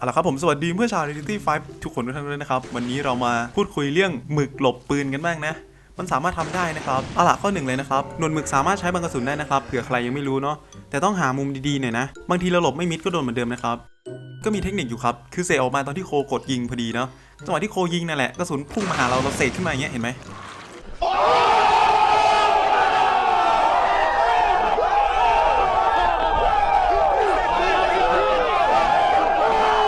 เอาละครับผมสวัสดีเพื่อนชาว Reality 5ทุกคนทุกท่านด้วยนะครับ วันนี้เรามาพูดคุยเรื่องหมึกหลบปืนกันบ้างนะ มันสามารถทำได้นะครับเอาละข้อหนึ่งเลยนะครับหนวดหมึกสามารถใช้บังกระสุนได้นะครับเผื่อใครยังไม่รู้เนาะแต่ต้องหามุมดีๆหน่อยนะ บางทีเราหลบไม่มิดก็โดนเหมือนเดิมนะครับก็มีเทคนิคอยู่ครับคือเสกออกมาตอนที่โคกดยิงพอดีเนาะจังหวะที่โคยิงนั่นแหละกระสุนพุ่งมาหาเราเราเสกขึ้นมาอย่างเงี้ยเห็นไหม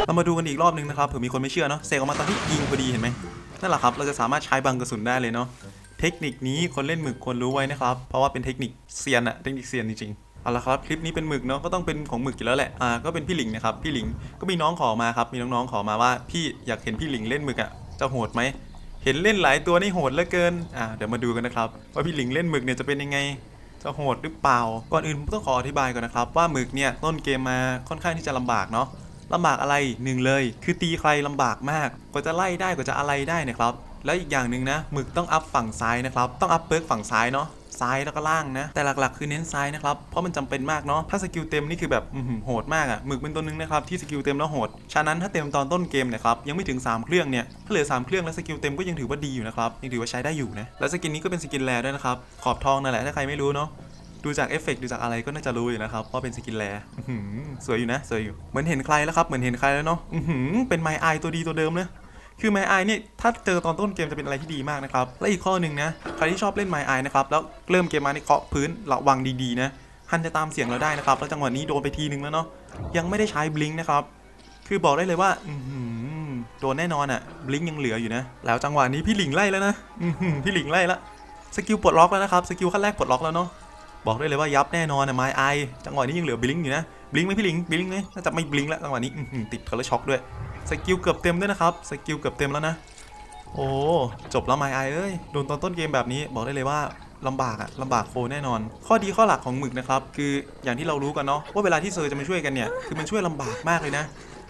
เรา มาดูกันอีกรอบหนึงนะครับเผื่อมีคนไม่เชื่อเนาะเสกออกมาตอนที่ยิงพอดีเห็นไหมนั่นแหละครับเราจะสามารถใช้บังกระสุนได้เลยเนาะเทคนิคนี้คนเล่นหมึกควรรู้ไว้นะครับเพราะว่าเป็นเทคนิคเซียนอะเทคนิคเซียนจริงๆเอาละครับคลิปนี้เป็นหมึกเนาะก็ต้องเป็นของหมึกอยู่แล้วแหละอ่าก็เป็นพี่หลิงนะครับพี่หลิงก็มีน้องขอมาครับมีน้องๆขอมาว่าพี่อยากเห็นพี่หลิงเล่นหมึกอะจะโหดไหมเห็นเล่นหลายตัวนี่โหดเหลือเกิน อ่า เดี๋ยวมาดูกันนะครับ ว่าพี่หลิงเล่นหมึกเนี่ยจะเป็นยังไง จะโหดหรือเปล่า ก่อนอื่นต้องขออธิบายก่อนนะครับ ว่าหมึกเนี่ยต้นเกมมาค่อนข้างที่จะลำบากเนาะ ลำบากอะไรหนึ่งเลย คือตีใครลำบากมาก กว่าจะไล่ได้กว่าจะอะไรได้นะครับ แล้วอีกอย่างหนึ่งนะหมึกต้องอัพฝั่งซ้ายนะครับ ต้องอัพเปิร์กฝั่งซ้ายเนาะซ้ายแล้วก็ล่างนะ แต่หลักๆ คือเน้นซ้ายนะครับ เพราะมันจำเป็นมากเนาะถ้าสกิลเต็มนี่คือแบบโหดมากอะ่ะหมึกเป็นตัวหนึงนะครับที่สกิลเต็มแล้วโหด ฉะนั้นถ้าเต็มตอนต้นเกมนะครับยังไม่ถึง 3 เครื่องเนี่ยถ้าเหลือ 3 เครื่องแล้วสกิลเต็มก็ยังถือว่าดีอยู่นะครับยังถือว่าใช้ได้อยู่นะแล้วสกินนี้ก็เป็นสกินแรด้วยนะครับขอบทองนั่นแหละถ้าใครไม่รู้เนาะ ดูจากเอฟเฟกต์ดูจากอะไรก็น่าจะรู้อยู่นะครับว่าเป็นสกินแร่สวยอยู่นะ สวยอยู่ เหมือนเห็นใครแล้วครับ เหมือนเห็นใครแล้วเนาะเป็นไมไอตัวดีตัวเดิมเลยคือไมไอเนี่ยถ้าเจอตอนต้นเกมจะเป็นอะไรที่ดีมากนะครับ และอีกข้อหนึ่งนะ ใครที่ชอบเล่นไมไอนะครับ แล้วเริ่มเกมมาในเคาะพื้นระวังดีๆนะฮันจะตามเสียงเราได้นะครับ แล้วจังหวะนี้โดนไปทีนึงแล้วเนาะ ยังไม่ได้ใช้บลิงนะครับ คือบอกได้เลยว่าอื้อหือโดนแน่นอนอะบลิงยังเหลืออยู่นะ แล้วจังหวะนี้พี่หลิงไล่แล้วนะพี่หลิงไล่ละ สกิลปลดล็อกแล้วนะครับ สกิลขั้นแรกปลดล็อกแล้วเนาะ บอกได้เลยว่ายับแน่นอนนะไมไอจังหวะนี้ยังเหลือบลิงอยู่นะบลิงไหมพี่หลิงบลิงไหมน่าจะไม่บลิงแล้วจังหวะนี้ติดคอร์ลช็อกด้วยสกิลเกือบเต็มด้วยนะครับสกิลเกือบเต็มแล้วนะ โอ้จบแล้วไมไอเอ้ยโดนตอนต้นเกมแบบนี้บอกได้เลยว่าลำบากอะลำบากโคแน่นอน ข้อดีข้อหลักของหมึกนะครับ คืออย่างที่เรารู้กันเนาะว่าเวลาที่เซอร์จะมาช่วยกันเนี่ยคือมันช่วยลำบากมากเลยนะ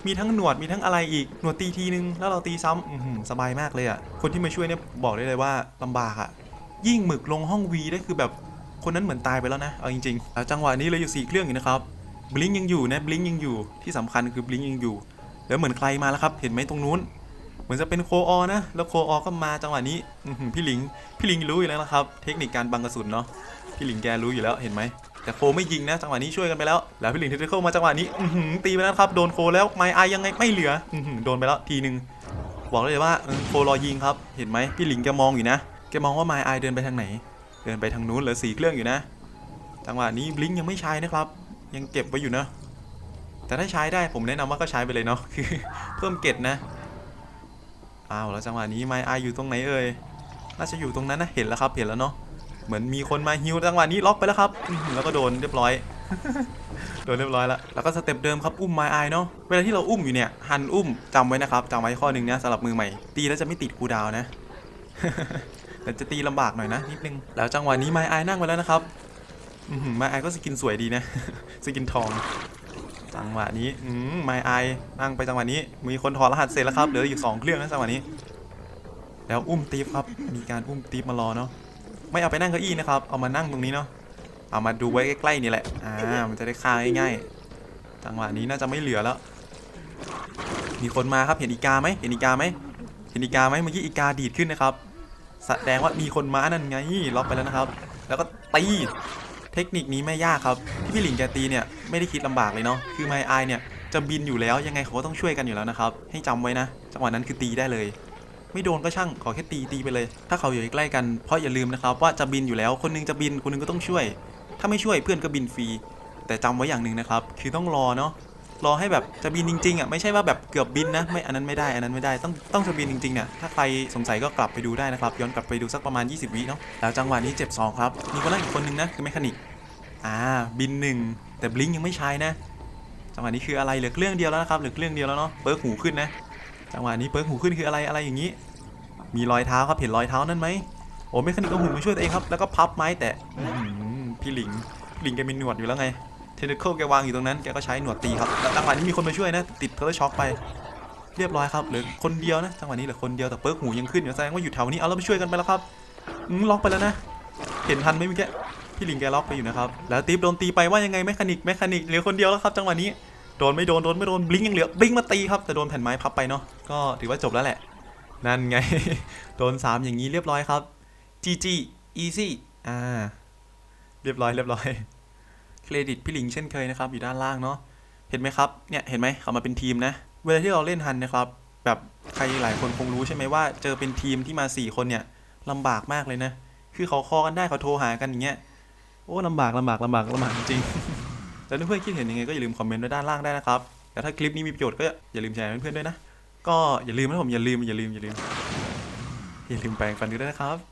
มีทั้งหนวดมีทั้งอะไรอีกหนวดตีทีนึงแล้วเราตีซ้ำอื้อหือสบายมากเลยอะคนที่มาช่วยเนี่ยบอกได้เลยว่าลำบากอะยิ่งหมึกลงห้องวีได้คือแบบ คนนั้นเหมือนตายไปแล้วนะ เอาจริงๆแล้วจังหวะนี้เลยอยู่สี่เครื่องอยู่นะครับ บลิงยังอยู่นะ บลิงยังอยู่ ที่สำคัญคือบลิงยังอยู่ แล้วเหมือนใครมาแล้วครับ เห็นไหมตรงนู้น เหมือนจะเป็นโคออนะ แล้วโคออก็มาจังหวะนี้พี่หลิง พี่หลิงรู้อยู่แล้วนะครับ เทคนิคการบังกระสุนเนาะ พี่หลิงแกรู้อยู่แล้ว เห็นไหม แต่โคไม่ยิงนะ จังหวะนี้ช่วยกันไปแล้ว แล้วพี่หลิงเทคนิคมาจังหวะนี้ตีไปแล้วครับ โดนโคแล้วไมไอยังไงไม่เหลือโดนไปแล้วทีนึง บอกเลยว่าโครอยิงครับ เห็นไหมพี่หลิงแกมองอยู่นะ แกมองว่าไมไอเดินไปทางไหน เดินไปทางนู้นเหลือสีเครื่องอยู่นะจังหวะนี้บลิงยังไม่ใช้นะครับ ยังเก็บไว้อยู่นะ แต่ถ้าใช้ได้ผมแนะนำว่าก็ใช้ไปเลยเนาะคือเพิ่มเกตนะอ้าวแล้วจังหวะนี้ไมไออยู่ตรงไหนเอ่ยน่าจะอยู่ตรงนั้นนะเห็นแล้วครับเห็นแล้วเนาะเหมือนมีคนมาฮิวจังหวะนี้ล็อกไปแล้วครับแล้วก็โดนเรียบร้อยโดนเรียบร้อยแล้ว แล้วก็สเต็ปเดิมครับอุ้มไมไอเนาะ เวลาที่เราอุ้มอยู่เนี่ย หันอุ้มจำไว้นะครับจำไว้ข้อหนึ่งนะสำหรับมือใหม่ ตีแล้วจะไม่ติดคูดาวนะ แต่จะตีลำบากหน่อยนะนิดนึง แล้วจังหวะนี้ไมไอนั่งไปแล้วนะครับอืมไมไอก็สกินสวยดีนะ สกินทอง จังหวะนี้อืมไมไอนั่งไปจังหวะนี้ มีคนถอดรหัสเสร็จแล้วครับ เหลืออยู่สองเครื่องนะจังหวะนี้ แล้วอุ้มตีฟครับ มีการอุ้มตีฟมารอเนาะ ไม่เอาไปนั่งเก้าอี้นะครับ เอามานั่งตรงนี้เนาะ เอามาดูไว้ใกล้ๆนี่แหละ อ่า มันจะได้ฆ่าง่ายๆ จังหวะนี้น่าจะไม่เหลือแล้ว มีคนมาครับ เห็นอีกาไหมเห็นอีกาไหมเห็นอีกาไหมเมื่อกี้อีกาดีดขึ้นนะครับ แสดงว่ามีคนม้านั่นไงล็อกไปแล้วนะครับ แล้วก็ตีเทคนิคนี้ไม่ยากครับที่พี่หลิงแกตีเนี่ยไม่ได้คิดลำบากเลยเนาะคือไมไอเนี่ยจะบินอยู่แล้วยังไงเขาก็ต้องช่วยกันอยู่แล้วนะครับ ให้จำไว้นะจังหวะนั้นคือตีได้เลย ไม่โดนก็ช่างขอแค่ตีตีไปเลย ถ้าเขาอยู่ใกล้กันเพราะอย่าลืมนะครับว่าจะบินอยู่แล้วคนหนึงจะบินคนหนึงก็ต้องช่วย ถ้าไม่ช่วยเพื่อนก็บินฟรีแต่จำไว้อย่างหนึ่งนะครับ คือต้องรอเนาะ รอให้แบบจะบินจริงๆอะไม่ใช่ว่าแบบเกือบบินนะไม่อันนั้นไม่ได้อันนั้นไม่ได้ต้องต้องจะบินจริงๆเนี่ยถ้าใครสงสัยก็กลับไปดูได้นะครับย้อนกลับไปดูสักประมาณ 20 วิเนาะแล้วจังหวะนี้เจ็บสองครับมีคนนั่งอีกคนนึงนะคือแมคานิกอ่าบินหนึ่งแต่บลิงยังไม่ใช้นะจังหวะนี้คืออะไรเหลือเครื่องเดียวแล้วนะครับเหลือเครื่องเดียวแล้วเนาะเปิร์กหูขึ้นนะจังหวะนี้เปิร์กหูขึ้นคืออะไรอะไรอย่างนี้ มีรอยเท้าครับเห็นรอยเท้านั่นไหมโอ้เมคานิกเอาหุ่นมาช่วยตัวเองครับแล้วก็พับไม้แต่พี่หลิงหลิงแกมีหนวดอยู่แล้วไง เทนนิคแกวางอยู่ตรงนั้นแกก็ใช้หนวดตีครับแล้วจังหวะนี้มีคนมาช่วยนะ ติดเทเลช็อคไปเรียบร้อยครับเหลือคนเดียวนะจังหวะนี้เหลือคนเดียวแต่เปิร์กหูยังขึ้นอยู่แสดงว่าอยู่แถวนี้เอาเราไปช่วยกันไปแล้วครับล็อกไปแล้วนะ เห็นทันไหมเมื่อกี้พี่ลิงแกล็อกไปอยู่นะครับแล้วตีฟโดนตีไปว่ายังไงแมคานิกแมคานิกเหลือคนเดียวแล้วครับจังหวะนี้โดนไม่โดนโดนไม่โดนบลิงยังเหลือบลิงมาตีครับแต่โดนแผ่นไม้พับไปเนาะก็ถือว่าจบแล้วแหละ นั่นไง โดนสามอย่างนี้เรียบร้อยครับ GG easy อ่าเรียบร้อยเรียบร้อย เครดิตพี่ลิงเช่นเคยนะครับ อยู่ด้านล่างเนาะเห็นไหมครับเนี่ยเห็นไหมเขามาเป็นทีมนะ เวลาที่เราเล่นฮันนะครับ แบบใครหลายคนคงรู้ใช่ไหมว่าเจอเป็นทีมที่มาสี่คนเนี่ยลำบากมากเลยนะ คือเขาคอกันได้เขาโทรหากันอย่างเงี้ยโอ้ลำบากลำบากลำบากลำบากจริงๆแล้วเพื่อนๆคิดเห็นยังไงก็อย่าลืมคอมเมนต์ไว้ด้านล่างได้นะครับแต่ถ้าคลิปนี้มีประโยชน์ก็อย่าลืมแชร์ให้เพื่อนๆด้วยนะ ก็อย่าลืมนะผมอย่าลืมอย่าลืมอย่าลืมอย่าลืมแปรงฟันกันด้วยนะครับ